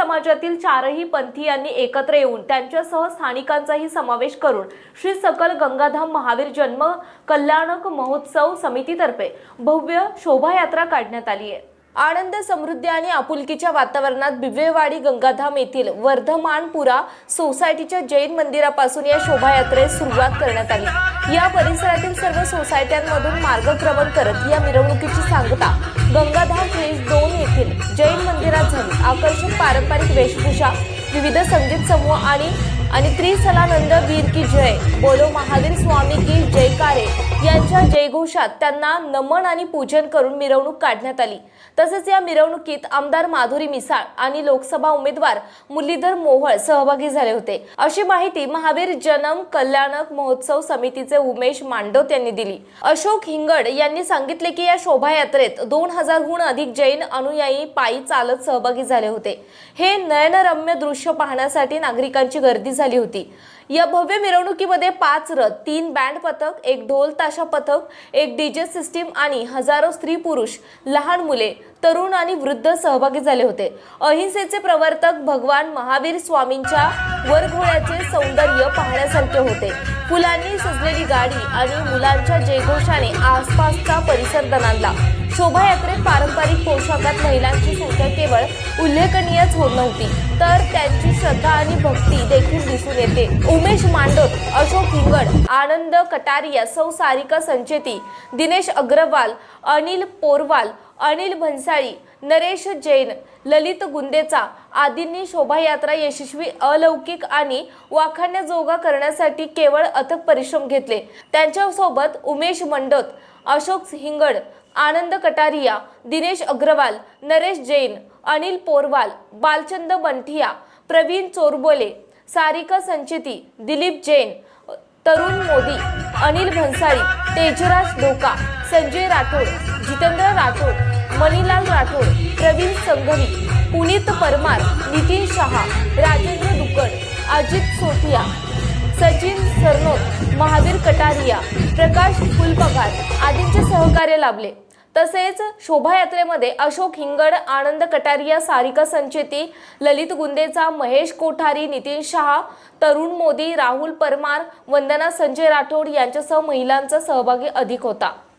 समाजातील चारही पंथीयांनी एकत्र येऊन त्यांच्यासह स्थानिकांचाही समावेश करून श्री सकल गंगाधाम महावीर जन्म कल्याणक महोत्सव समितीतर्फे भव्य शोभायात्रा काढण्यात आली आहे. आनंद समृद्धी आणि आपुलकीच्या वातावरणात बिबवेवाडी गंगाधाम येथील वर्धमानपुरा सोसायटीच्या जैन मंदिरापासून या शोभायात्रेस सुरुवात करण्यात आली. या परिसरातील सर्व सोसायट्यांमधून मार्गक्रमण करत या मिरवणुकीची सांगता गंगाधाम फेज दोन येथील जैन मंदिरात झाली आकर्षक पारंपरिक वेशभूषा विविध संगीत समूह आणि आणि त्रिसलानंद वीर की जय बोलो महावीर स्वामी की यांच्या जयघोषात त्यांना नमन आणि पूजन करून मिरवणूक काढण्यात आली. तसेच या मिरवणुकीत आमदार माधुरी मिसाळ आणि लोकसभा उमेदवार मुरलीधर मोहोळ सहभागी झाले होते. अशी माहिती महावीर जनम कल्याणक महोत्सव समितीचे उमेश मांडोत यांनी दिली. अशोक हिंगड यांनी सांगितले की या शोभायात्रेत दोन हजारहून अधिक जैन अनुयायी पायी चालत सहभागी झाले होते. हे नयनरम्य दृश्य पाहण्यासाठी नागरिकांची गर्दी झाली होती. या भव्य मिरवणुकीमध्ये पाच रथ तीन बँड पथक एक ढोल ताशा पथक एक डीजे सिस्टीम आणि हजारो स्त्री पुरुष लहान मुले तरुण आणि वृद्ध सहभागी झाले होते. अहिंसेचे प्रवर्तक भगवान महावीर स्वामींच्या वरघोळ्याचे सौंदर्य पाहण्यासारखे होते. फुलांनी सजलेली गाडी आणि मुलांच्या जयघोषाने आसपासचा परिसर दणाणला. शोभायात्रेत पारंपरिक पोशाखात महिलांची संख्या केवळ उल्लेखनीयच होत नव्हती तर त्यांची श्रद्धा आणि भक्ती देखील दिसून येते. उमेश मांडोत अशोक हिंगड आनंद कटारिया सौ सारिका संचेती दिनेश अग्रवाल अनिल पोरवाल अनिल भन्साळी नरेश जैन ललित गुंदेचा आदींनी शोभायात्रा यशस्वी अलौकिक आणि वाखाण्याजोगा करण्यासाठी केवळ अथक परिश्रम घेतले. त्यांच्यासोबत उमेश मंडोत अशोक हिंगड आनंद कटारिया दिनेश अग्रवाल नरेश जैन अनिल पोरवाल बालचंद बंठिया प्रवीण चोरबोले सारिका संचेती दिलीप जैन तरुण मोदी अनिल भन्साळी तेजराज डोका संजय राठोड जितेंद्र राठोड मणिलाल राठोड प्रवीण संघवी पुनीत परमार नितीन शहा राजेंद्र दुकड अजित सोटिया सचिन सरनोत महावीर कटारिया प्रकाश फुलपगार आदींचे सहकार्य लाभले. तसेच शोभायात्रेमध्ये अशोक हिंगड आनंद कटारिया सारिका संचेती ललित गुंदेचा महेश कोठारी नितीन शहा तरुण मोदी राहुल परमार वंदना संजय राठोड यांच्यासह महिलांचा सहभागी अधिक होता.